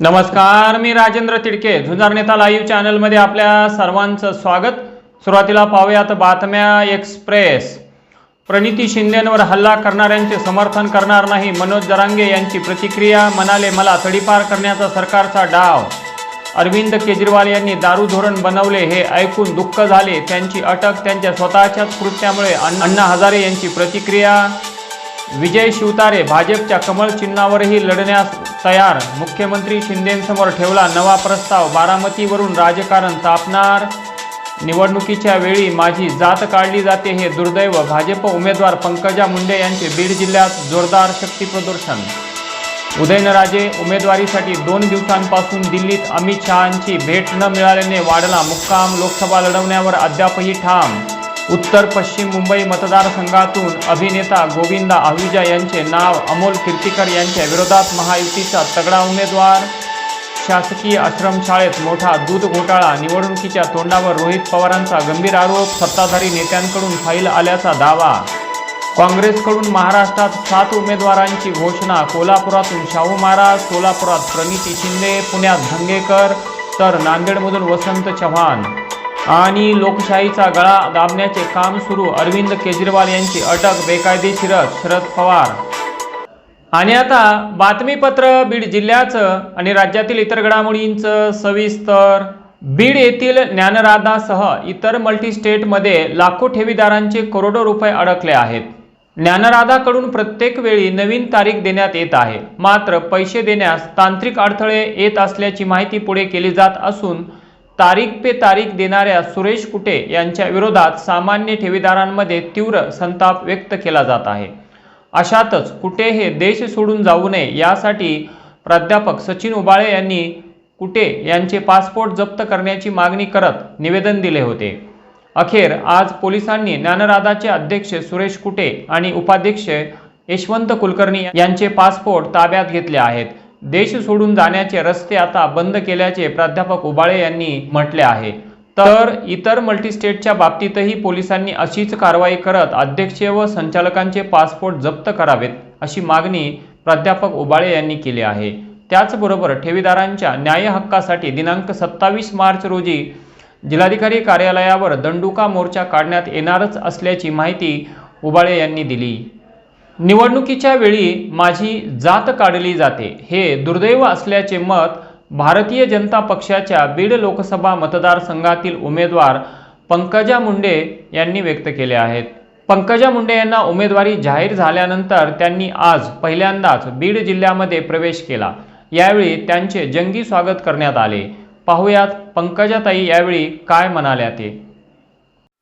नमस्कार मी राजेंद्र तिडके. झुंजार नेता लाईव्ह चॅनलमध्ये आपल्या सर्वांचं स्वागत. सुरुवातीला पाहूयात बातम्या एक्सप्रेस प्रणिती शिंदेंवर हल्ला करणाऱ्यांचे समर्थन करणार नाही मनोज जरांगे यांची प्रतिक्रिया म्हणाले मला तडीपार करण्याचा सरकारचा डाव. अरविंद केजरीवाल यांनी दारू धोरण बनवले हे ऐकून दुःख झाले. त्यांची अटक त्यांच्या स्वतःच्याच कृत्यामुळे अण्णा अण्णा हजारे यांची प्रतिक्रिया. विजय शिवतारे भाजपच्या कमळ चिन्हावरही लढण्यास तयार. मुख्यमंत्री शिंदेंसमोर ठेवला नवा प्रस्ताव. बारामतीवरून राजकारण तापणार. निवडणुकीच्या वेळी माझी जात काढली जाते हे दुर्दैव. भाजप उमेदवार पंकजा मुंडे यांचे बीड जिल्ह्यात जोरदार शक्तीप्रदर्शन उदयनराजे उमेदवारीसाठी दोन दिवसांपासून दिल्लीत अमित शहांची भेट न मिळाल्याने वाढला मुक्काम. लोकसभा लढवण्यावर अद्यापही ठाम. उत्तर पश्चिम मुंबई मतदारसंघातून अभिनेता गोविंदा आहुजा यांचे नाव अमोल कीर्तीकर यांच्या विरोधात महायुतीचा तगडा उमेदवार शासकीय आश्रमशाळेत मोठा दूध घोटाळा निवडणुकीच्या तोंडावर रोहित पवारांचा गंभीर आरोप सत्ताधारी नेत्यांकडून फाईल आल्याचा दावा. काँग्रेसकडून महाराष्ट्रात सात उमेदवारांची घोषणा कोल्हापुरातून शाहू महाराज सोलापुरात प्रणिती शिंदे पुण्यात धंगेकर तर नांदेडमधून वसंत चव्हाण. आणि लोकशाहीचा गळा दाबण्याचे काम सुरू. अरविंद केजरीवाल यांची अटक बेकायदेशीर शरद पवार. आणि आता बातमीपत्र बीड जिल्ह्याचं आणि राज्यातील इतर घडामोडींचं सविस्तर. बीड येथील ज्ञानराधासह इतर मल्टीस्टेटमध्ये लाखो ठेवीदारांचे करोडो रुपये अडकले आहेत. ज्ञानराधाकडून प्रत्येक वेळी नवीन तारीख देण्यात येत आहे. मात्र पैसे देण्यास तांत्रिक अडथळे येत असल्याची माहिती पुढे केली जात असून तारीख पे तारीख देणाऱ्या सुरेश कुटे यांच्या विरोधात सामान्य ठेवीदारांमध्ये तीव्र संताप व्यक्त केला जात आहे. अशातच कुठे हे देश सोडून जाऊ नये यासाठी प्राध्यापक सचिन उबाळे यांनी कुटे यांचे पासपोर्ट जप्त करण्याची मागणी करत निवेदन दिले होते. अखेर आज पोलिसांनी ज्ञानराधाचे अध्यक्ष सुरेश कुटे आणि उपाध्यक्ष यशवंत कुलकर्णी यांचे पासपोर्ट ताब्यात घेतले आहेत. देश सोडून जाण्याचे रस्ते आता बंद केल्याचे प्राध्यापक उबाळे यांनी म्हटले आहे. तर इतर मल्टीस्टेटच्या बाबतीतही पोलिसांनी अशीच कारवाई करत अध्यक्ष व संचालकांचे पासपोर्ट जप्त करावेत अशी मागणी प्राध्यापक उबाळे यांनी केली आहे. त्याचबरोबर ठेवीदारांच्या न्याय हक्कासाठी दिनांक सत्तावीस मार्च रोजी जिल्हाधिकारी कार्यालयावर दंडुका मोर्चा काढण्यात येणारच असल्याची माहिती उबाळे यांनी दिली. निवडणुकीच्या वेळी माझी जात काढली जाते. हे दुर्दैव असल्याचे मत भारतीय जनता पक्षाच्या बीड लोकसभा मतदारसंघातील उमेदवार पंकजा मुंडे यांनी व्यक्त केले आहेत. पंकजा मुंडे यांना उमेदवारी जाहीर झाल्यानंतर त्यांनी आज पहिल्यांदाच बीड जिल्ह्यामध्ये प्रवेश केला. यावेळी त्यांचे जंगी स्वागत करण्यात आले. पाहुयात पंकजाताई यावेळी काय म्हणाल्या ते.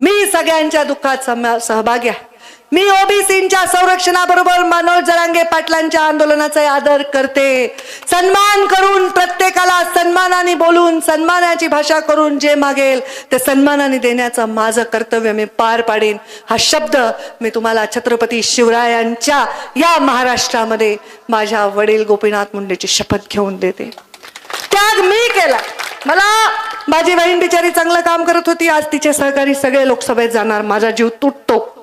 मी सगळ्यांच्या दुःखात सम- सहभागी आहे. मी ओबीसींच्या संरक्षणाबरोबर मनोज जरांगे पाटलांच्या आंदोलनाचा आदर करते. सन्मान करून प्रत्येकाला सन्मानाने बोलून सन्मानाची भाषा करून जे मागेल ते सन्मानाने देण्याचं माझं कर्तव्य मी पार पाडेन. हा शब्द मी तुम्हाला छत्रपती शिवरायांच्या या महाराष्ट्रामध्ये माझ्या वडील गोपीनाथ मुंडेची शपथ घेऊन देते. त्याग मी केला. मला माझी बहीण बिचारी चांगलं काम करत होती. आज तिचे सहकारी सगळे लोकसभेत जाणार. माझा जीव तुटतो.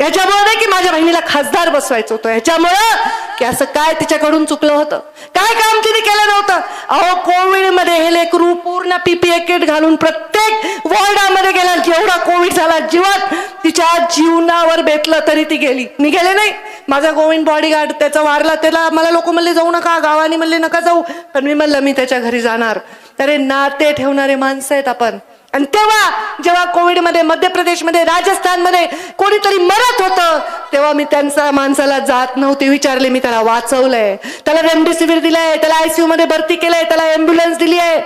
याच्यामुळे नाही की माझ्या बहिणीला खासदार बसवायचं होतं. याच्यामुळं की असं काय तिच्याकडून चुकलं होतं? काय काम तिने केलं नव्हतं? अहो कोविडमध्ये हे लेकरू पूर्ण पीपीए किट घालून प्रत्येक वॉर्डामध्ये गेला. जेवढा कोविड झाला जीवात तिच्या जीवनावर बेतलं तरी ती गेली. मी गेले नाही. माझा गोविंद बॉडीगार्ड त्याचा वारला. त्याला मला लोक म्हणले जाऊ नका गावाने म्हणले नका जाऊ. पण मी म्हणलं मी त्याच्या घरी जाणार. अरे नाते ठेवणारे माणसं आहेत आपण. आणि तेव्हा जेव्हा कोविडमध्ये मध्य प्रदेशमध्ये राजस्थानमध्ये कोणीतरी मरत होतं तेव्हा मी त्यांचा माणसाला जात नव्हते विचारले. मी त्याला वाचवलंय. त्याला रेमडेसिवीर दिलंय. त्याला आयसीयू मध्ये भरती केलंय. त्याला ॲम्ब्युलन्स दिली आहे.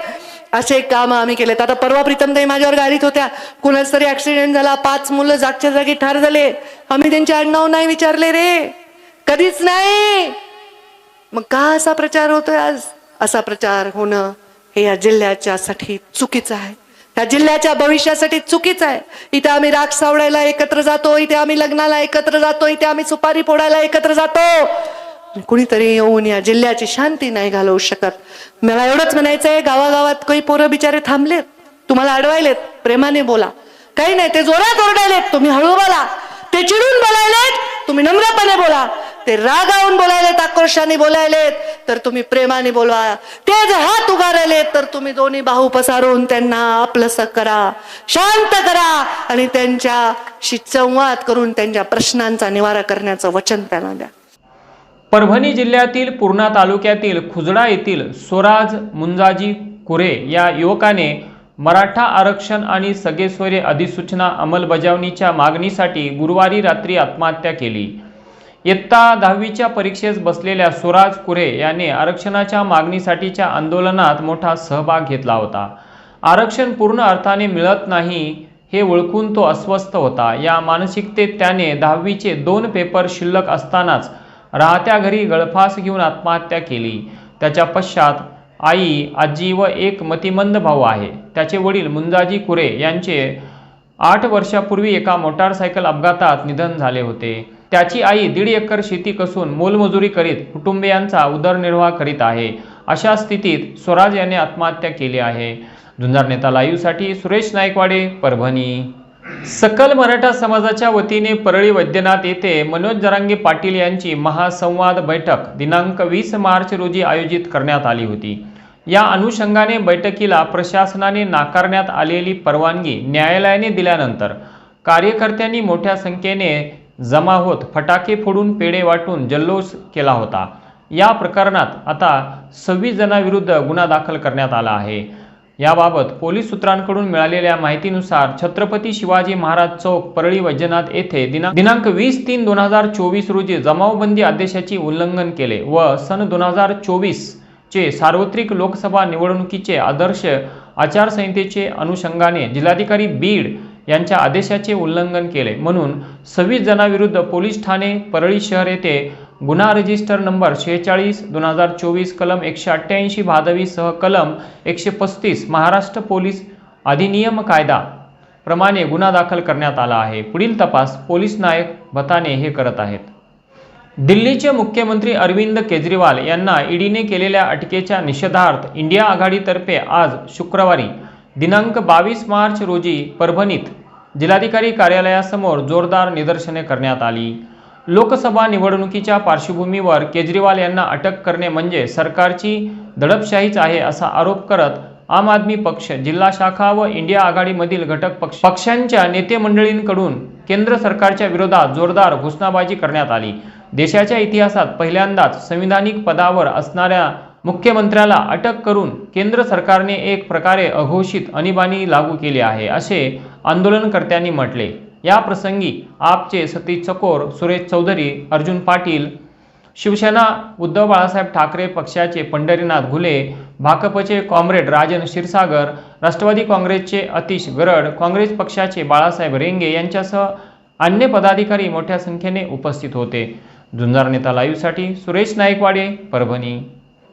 असे काम आम्ही केलेत. आता परवा प्रीतमताई माझ्यावर गाडीत होत्या. कुणाच तरी ऍक्सिडेंट झाला. पाच मुलं जागच्या जागी ठार झाले. आम्ही त्यांचे आडनाव नाही विचारले रे. कधीच नाही. मग का असा प्रचार होतोय आज? असा प्रचार होणं हे या जिल्ह्याच्यासाठी चुकीचं आहे. या जिल्ह्याच्या भविष्यासाठी चुकीचं आहे. इथे आम्ही राग सावडायला एकत्र जातो इथे आम्ही लग्नाला एकत्र जातो इथे आम्ही सुपारी फोडायला एकत्र जातो. कुणीतरी येऊन या जिल्ह्याची शांती नाही घालवू शकत. मला एवढंच म्हणायचं आहे गावागावात काही पोरं बिचारे थांबलेत. तुम्हाला अडवायलेत प्रेमाने बोला. काही नाही ते जोरात ओरडायलेत तुम्ही हळू बोला. ते चिडून बोलायलेत तुम्ही नम्रपणे बोला. ते रागावून बोलायलेत आक्रोशाने बोलायलेत तर तुम्ही प्रेमाने बोलवा. ते जर हात उगारायलेत तर तुम्ही दोन्ही बाहू पसारून त्यांना आपलंस करा शांत करा आणि त्यांच्याशी संवाद करून त्यांच्या प्रश्नांचा निवारा करण्याचं वचन त्यांना द्या. परभणी जिल्ह्यातील पूर्णा तालुक्यातील खुजडा येथील स्वराज मुंजाजी कुरे या युवकाने मराठा आरक्षण आणि सगेसोयरे अधिसूचना अंमलबजावणीच्या मागणीसाठी गुरुवारी रात्री आत्महत्या केली. इयत्ता दहावीच्या परीक्षेस बसलेल्या स्वराज कुरे याने आरक्षणाच्या मागणीसाठीच्या आंदोलनात मोठा सहभाग घेतला होता. आरक्षण पूर्ण अर्थाने मिळत नाही हे ओळखून तो अस्वस्थ होता. या मानसिकतेत त्याने दहावीचे दोन पेपर शिल्लक असतानाच राहत्या घरी गळफास घेऊन आत्महत्या केली. त्याच्या पश्चात आई आजी व एक मतिमंद भाऊ आहे. त्याचे वडील मुंजाजी कुरे यांचे आठ वर्षापूर्वी एका मोटारसायकल अपघातात निधन झाले होते. त्याची आई दीड एकर शेती कसून मोलमजुरी करीत कुटुंबियांचा उदरनिर्वाह करीत आहे. अशा स्थितीत स्वराज यांनी आत्महत्या केली आहे. झुंजार नेता लाईव्हसाठी सुरेश नायकवाडे परभणी. सकल मराठा समाजाच्या वतीने परळी वैद्यनाथ येथे मनोज जरांगे पाटील यांची महासंवाद बैठक दिनांक वीस मार्च रोजी आयोजित करण्यात आली होती. या अनुषंगाने बैठकीला प्रशासनाने नाकारण्यात आलेली परवानगी न्यायालयाने दिल्यानंतर कार्यकर्त्यांनी मोठ्या संख्येने जमा होत फटाके फोडून पेढे वाटून जल्लोष केला होता. या प्रकरणात आता सव्वीस जणांविरुद्ध गुन्हा दाखल करण्यात आला आहे. याबाबत पोलीस सूत्रांकडून मिळालेल्या माहितीनुसार छत्रपती शिवाजी महाराज चौक परळी वैजनाथ येथे दिना दिनांक वीस तीन दोन हजार चोवीस रोजी जमावबंदी आदेशाची उल्लंघन केले व सन दोन हजार चोवीस चे सार्वत्रिक लोकसभा निवडणुकीचे आदर्श आचारसंहितेचे अनुषंगाने जिल्हाधिकारी बीड यांच्या आदेशाचे उल्लंघन केले. म्हणून सव्वीस जणांविरुद्ध पोलीस ठाणे परळी शहर येथे गुन्हा रजिस्टर नंबर शेहेचाळीस दोन हजार चोवीस कलम एकशे अठ्ठ्याऐंशी भादवीसह कलम एकशे पस्तीस महाराष्ट्र पोलीस अधिनियम कायदा प्रमाणे गुन्हा दाखल करण्यात आला आहे. पुढील तपास पोलीस नायक भताने हे करत आहेत. दिल्लीचे मुख्यमंत्री अरविंद केजरीवाल यांना ईडीने केलेल्या अटकेच्या निषेधार्थ इंडिया आघाडीतर्फे आज शुक्रवारी दिनांक बावीस मार्च रोजी परभणीत जिल्हाधिकारी कार्यालयासमोर जोरदार निदर्शने करण्यात आली. लोकसभा निवडणुकीच्या पार्श्वभूमीवर केजरीवाल यांना अटक करणे म्हणजे सरकारची दडपशाहीच आहे असा आरोप करत आम आदमी पक्ष जिल्हा शाखा व इंडिया आघाडीमधील घटक पक्ष पक्षांच्या नेते मंडळींकडून केंद्र सरकारच्या विरोधात जोरदार घोषणाबाजी करण्यात आली. देशाच्या इतिहासात पहिल्यांदाच संविधानिक पदावर असणाऱ्या मुख्यमंत्र्याला अटक करून केंद्र सरकारने एक प्रकारे अघोषित आणीबाणी लागू केली आहे असे आंदोलनकर्त्यांनी म्हटले. या प्रसंगी आपचे सतीश चकोर सुरेश चौधरी अर्जुन पाटील शिवसेना उद्धव बाळासाहेब ठाकरे पक्षाचे पंढरीनाथ घुले भाकपचे कॉम्रेड राजन क्षीरसागर राष्ट्रवादी काँग्रेसचे अतिश गरड काँग्रेस पक्षाचे बाळासाहेब रेंगे यांच्यासह अन्य पदाधिकारी मोठ्या संख्येने उपस्थित होते. झुंजार नेता लाईव्हसाठी सुरेश नाईकवाडे परभणी.